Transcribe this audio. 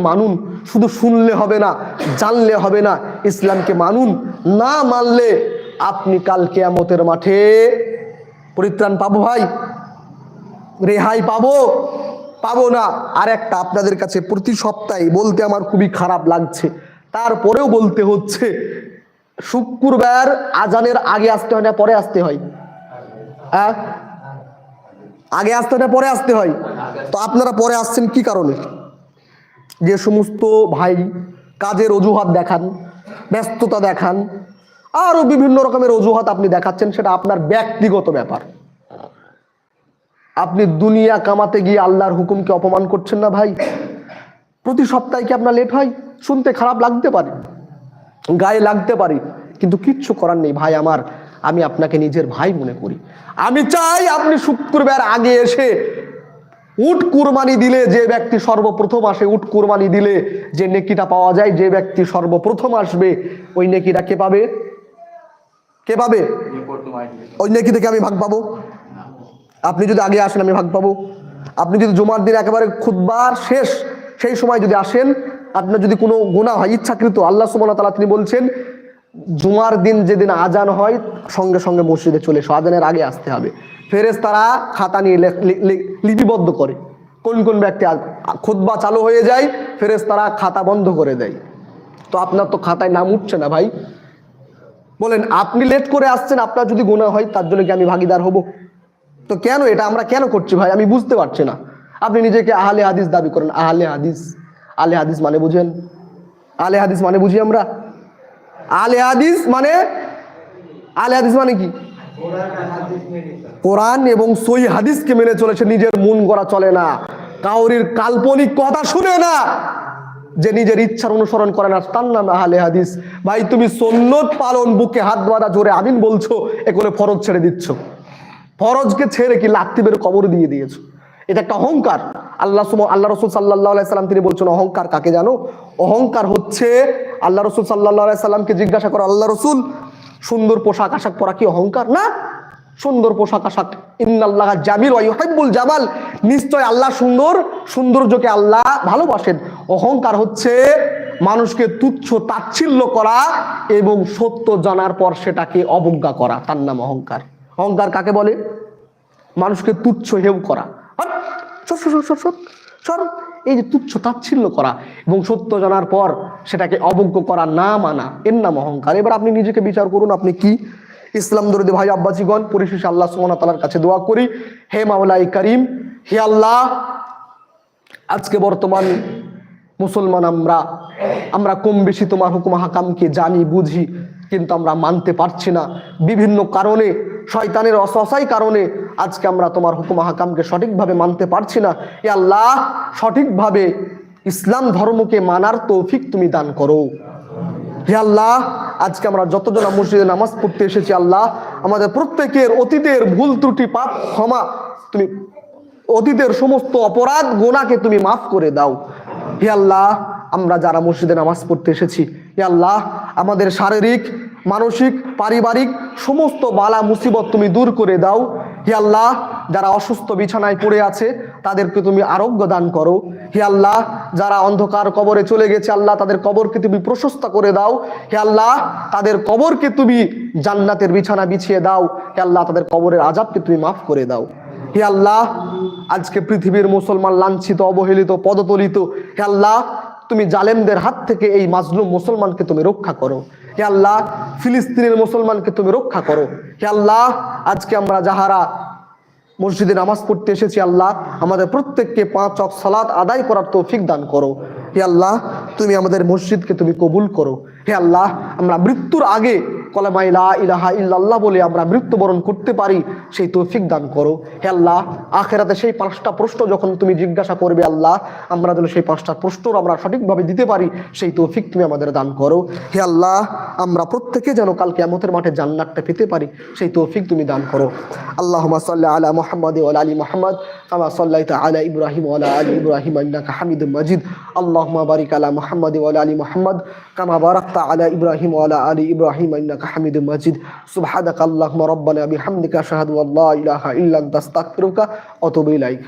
মানুন, শুধু শুনলে হবে না, জানলে হবে না। ইসলামকে মানুন, না মানলে আপনি কাল কেয়ামতের মাঠে পরিত্রাণ পাবো ভাই। রেহাই পাবো পাবো না। আর একটা আপনাদের কাছে প্রতি সপ্তাহে বলতে আমার খুবই খারাপ লাগছে। তারপরেও বলতে হচ্ছে, শুক্রবার আজানের আগে আসতে হয় না, পরে আসতে হয়? হ্যাঁ? আগে আসতে হয় না, পরে আসতে হয়? তো আপনারা পরে আসছেন কি কারণে? যে সমস্ত ভাই কাজের অজুহাত দেখান, ব্যস্ততা দেখান আরও বিভিন্ন রকমের অজুহাত আপনি দেখাচ্ছেন, সেটা আপনার ব্যক্তিগত ব্যাপার। আপনি দুনিয়া কামাতে গিয়ে আল্লাহর হুকুমকে অপমান করছেন না ভাই? প্রতি সপ্তাহে কি আপনার লেট হয়? শুনতে খারাপ লাগতে পারে, গায়ে লাগতে পারে, কিন্তু কিচ্ছু করার নেই ভাই আমার। আমি আপনাকে নিজের ভাই মনে করি। আমি চাই আপনি শুক্রবার আগে এসে উট কুরবানি দিলে যে ব্যক্তি সর্বপ্রথম আসে, উট কুরবানি দিলে যে নেকিটা পাওয়া যায়, যে ব্যক্তি সর্বপ্রথম আসবে, ওই নেকিটা কে পাবে? কে পাবে? ওই নেকি থেকে আমি ভাগ পাবো। আপনি যদি আগে আসেন, আমি ভাগ পাবো। আপনি যদি জুমার দিন একেবারে খুদবার শেষ, সেই সময় যদি আসেন, আপনার যদি কোনো গুণা হয় ইচ্ছাকৃত, আল্লাহ ওয়া তাআলা তিনি বলছেন জুমার দিন যেদিন আজান হয়, সঙ্গে সঙ্গে মসজিদে চলে এসো। আজানের আগে আসতে হবে। ফেরেস তারা খাতা নিয়ে লিপিবদ্ধ করে। কোন কোন ব্যক্তি খুদবা চালু হয়ে যায় ফেরেস তারা খাতা বন্ধ করে দেয়। তো আপনার তো খাতায় নাম উঠছে না ভাই। বলেন, আপনি লেট করে আসছেন, আপনার যদি গোনা হয়, তার জন্য কি আমি ভাগিদার হব? তো কেন এটা? আমরা কেন করছি ভাই? আমি বুঝতে পারছি না। আপনি নিজেকে আহলে হাদিস দাবি করেন। আহলে হাদিস। আলে হাদিস মানে বুঝেন। আলে হাদিস মানে বুঝি আমরা? আলে হাদিস মানে আলে হাদিস মানে কি? কোরআন এবং সই হাদিসকে মেনে চলেছে, নিজের মন গড়া চলে না। কাউরির কাল্পনিক কথা শুনে না যে নিজের ইচ্ছার অনুসরণ করে না। তার নাম আহলে হাদিস। ভাই, তুমি সন্ন্যত পালন বুকে হাত বাঁধা জোরে আমিন বলছো, এ করে ফরজ ছেড়ে দিচ্ছ। ফরজকে ছেড়ে কি লাত্তিবের কবর দিয়ে দিয়েছ? এটা একটা অহংকার। আল্লাহ আল্লাহ রসুল সাল্লাহ সাল্লাম তিনি বলছেন, অহংকার কাকে জানো? অহংকার হচ্ছে আল্লাহ রসুল সাল্লাহ সাল্লামকে জিজ্ঞাসা করো, আল্লাহ রসুল, সুন্দর পোশাক আশাক পরা কি অহংকার? না, সুন্দর পোশাক আশাক। ইন্নাল্লাহ জামিল ওয়াইহাব্বুল জামাল। নিশ্চয় আল্লাহ সুন্দর, সৌন্দর্যকে আল্লাহ ভালোবাসেন। অহংকার হচ্ছে মানুষকে তুচ্ছ তাচ্ছিল্য করা এবং সত্য জানার পর সেটাকে অবজ্ঞা করা। তার নাম অহংকার। অহংকার কাকে বলে? মানুষকে তুচ্ছ হেউ করা। সর এই যে তুচ্ছ তাচ্ছিল্য করা এবং সত্য জানার পর সেটাকে অবজ্ঞ করা না মানা এর নাম অহংকার। এবার আপনি নিজেকে বিচার করুন, আপনি কি? ইসলাম দরদি ভাই আব্বাসীগণ, পরিশেষে আল্লাহ সুমনা তালার কাছে দোয়া করি। হে মাওলাই করিম, হে আল্লাহ, আজকে বর্তমান মুসলমান আমরা আমরা কম বেশি তোমার হুকুম হাকামকে জানি, বুঝি, কিন্তু আমরা মানতে পারছি না। বিভিন্ন কারণে, শয়তানের অসহায় কারণে আজকে আমরা তোমার হুকুম হাকামকে সঠিকভাবে মানতে পারছি না। এ আল্লাহ, সঠিকভাবে ইসলাম ধর্মকে মানার তৌফিক তুমি দান করো। হে আল্লাহ, আজকে আমরা যতজন মসজিদে নামাজ পড়তে এসেছি, আল্লাহ, আমাদের প্রত্যেকের অতীতের ভুল ত্রুটি, পাপ, ক্ষমা তুমি, অতীতের সমস্ত অপরাধ গোনাকে তুমি মাফ করে দাও। হে আল্লাহ, আমরা যারা মসজিদে নামাজ পড়তে এসেছি, হে আল্লাহ, আমাদের শারীরিক, মানসিক, পারিবারিক সমস্ত বালা মুসিবত তুমি দূর করে দাও। হে আল্লাহ, যারা অসুস্থ বিছানায় পড়ে আছে, তাদেরকে তুমি আরোগ্য দান করো। হে আল্লাহ, যারা অন্ধকার কবরে চলে গেছে, আল্লাহ তাদের কবরকে তুমি প্রশস্ত করে দাও। হে আল্লাহ, তাদের কবরকে তুমি জান্নাতের বিছানা বিছিয়ে দাও। হে আল্লাহ, তাদের কবরের আজাবকে তুমি মাফ করে দাও। হে আল্লাহ, আজকে পৃথিবীর মুসলমান লাঞ্ছিত, অবহেলিত, পদতলিত, হে আল্লাহ, তুমি জালেমদের হাত থেকে এই মাজলুম মুসলমানকে তুমি রক্ষা করো। হে আল্লাহ, ফিলিস্তিনের মুসলমানকে তুমি রক্ষা করো। হে আল্লাহ, আজকে আমরা যাহারা মসজিদে নামাজ পড়তে এসেছি, আল্লাহ, আমাদের প্রত্যেককে পাঁচ অক সালাদ আদায় করার তৌফিক দান করো। হে আল্লাহ, তুমি আমাদের মসজিদকে তুমি কবুল করো। হে আল্লাহ, আমরা মৃত্যুর আগে কলামা ইলা ইলাহা ইল্লাল্লাহ বলে আমরা মৃত্যুবরণ করতে পারি, সেই তৌফিক দান করো। হে আল্লাহ, আখেরাতে সেই পাঁচটা প্রশ্ন যখন তুমি জিজ্ঞাসা করবে, আল্লাহ, আমরা যেন সেই পাঁচটা প্রশ্নর আমরা সঠিকভাবে দিতে পারি, সেই তৌফিক তুমি আমাদের দান করো। হে আল্লাহ, আমরা প্রত্যেকে যেন কাল কেমতের মাঠে জান্নাতটা পেতে পারি, সেই তৌফিক তুমি দান করো। আল্লাহ সাল্লি আলা মোহাম্মদ ওয়ালা আলী মোহাম্মদ, কামা সাল্লাইতা আলা ইব্রাহিম ওয়ালা আলী ইব্রাহিম ইন্নাকা হামিদুম মাজিদ। আল্লাহুম্মা বারিক আলা মুহাম্মদ ওয়ালা আলী মুহাম্মদ, কামা বারাকতা আলা ইব্রাহিম ওয়ালা আলী ইব্রাহিম ইন্নাকা হামিদুম মাজিদ। সুবহানাকা আল্লাহুম্মা রাব্বানা বিহামদিকা, আশহাদু আল্লা ইলাহা ইল্লা আনতা, আস্তাগফিরুকা ওয়া আতুবু ইলাইক।